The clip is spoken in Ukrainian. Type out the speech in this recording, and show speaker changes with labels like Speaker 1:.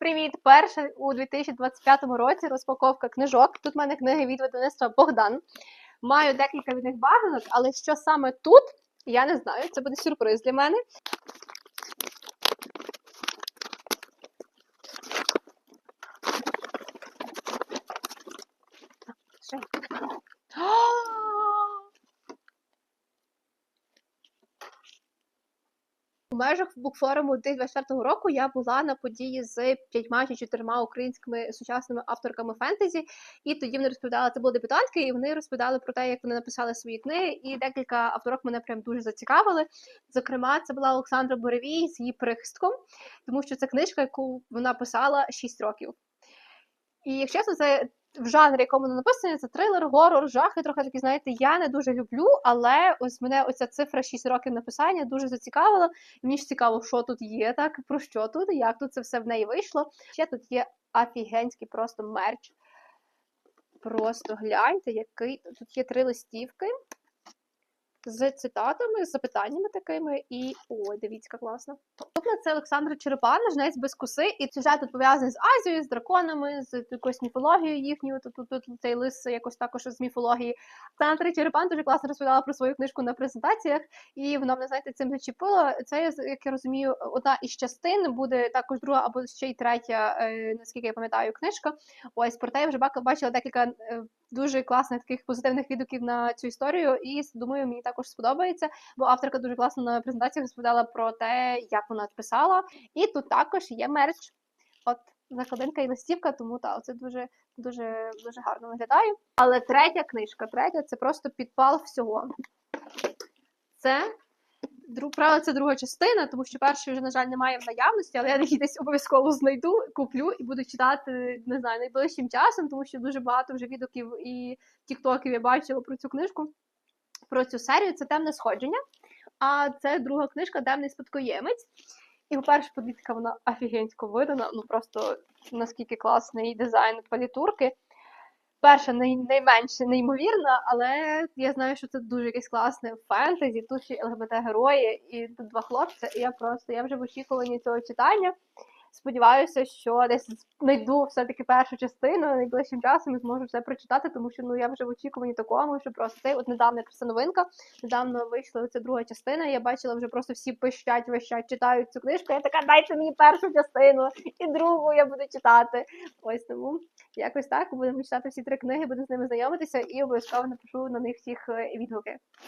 Speaker 1: Привіт! Перша у 2025 році розпаковка книжок. Тут в мене книги від видавництва Богдан. Маю декілька від них бажанок, але що саме тут, я не знаю. Це буде сюрприз для мене. Межах букфоруму 2024 року я була на події з п'ятьма чи чотирма українськими сучасними авторками фентезі, і тоді вони розповідали, це були дебютантки, і вони розповідали про те, як вони написали свої книги. І декілька авторок мене прям дуже зацікавили. Зокрема, це була Олександра Боревій з її прихистком, тому що це книжка, яку вона писала 6 років. І якщо це в жанрі, якому воно написані, це трилер, горор, жахи, трохи такі, знаєте, я не дуже люблю, але ось мене оця цифра 6 років написання дуже зацікавила. І мені ж цікаво, що тут є, так, про що тут, як тут це все в неї вийшло. Ще тут є офігенський просто мерч. Просто гляньте, який тут є три листівки з цитатами, з запитаннями такими. І ой, дивіться, як класно. Тобто це Олександр Черепан, жнець без коси, і сюжет тут пов'язаний з Азією, з драконами, з якоюсь міфологією їхньою. Тут, тут, тут цей лис якось також з міфології. Олександр Черепан дуже класно розповідала про свою книжку на презентаціях, і вона мене знаєте цим зачепила. Це як я розумію, одна із частин буде також друга або ще й третя, е, наскільки я пам'ятаю, книжка. Ось про те я вже бачила декілька е, дуже класних таких позитивних відгуків на цю історію, і думаю, мені також сподобається, бо авторка дуже класно на презентації розповідала про те, як вона писала. І тут також є мерч. От закладинка і листівка, тому та це дуже дуже дуже гарно виглядає. Але третя книжка, третя це просто підпал всього. Це друг, правда, це друга частина, тому що першої вже, на жаль, немає в наявності, але я її десь обов'язково знайду, куплю і буду читати, не знаю, найближчим часом, тому що дуже багато вже відгуків і тіктоків я бачила про цю книжку, про цю серію. Це темне сходження. А це друга книжка Темний спадкоємець. І, по-перше, подивіться, вона офігенсько видана, ну просто наскільки класний дизайн палітурки. Перша най найменше неймовірна, але я знаю, що це дуже якесь класне фентезі, тут ще ЛГБТ-герої, і тут два хлопця. і я просто я вже в очікуванні цього читання. Сподіваюся, що десь знайду все-таки першу частину найближчим часом і зможу все прочитати, тому що ну я вже в очікуванні такому, що просто цей от недавно просто новинка. Недавно вийшла ця друга частина. Я бачила вже просто всі пищать, вищать, читають цю книжку. Я така, дайте мені першу частину і другу я буду читати. Ось тому якось так будемо читати всі три книги, буду з ними знайомитися і обов'язково напишу на них всіх е, відгуки.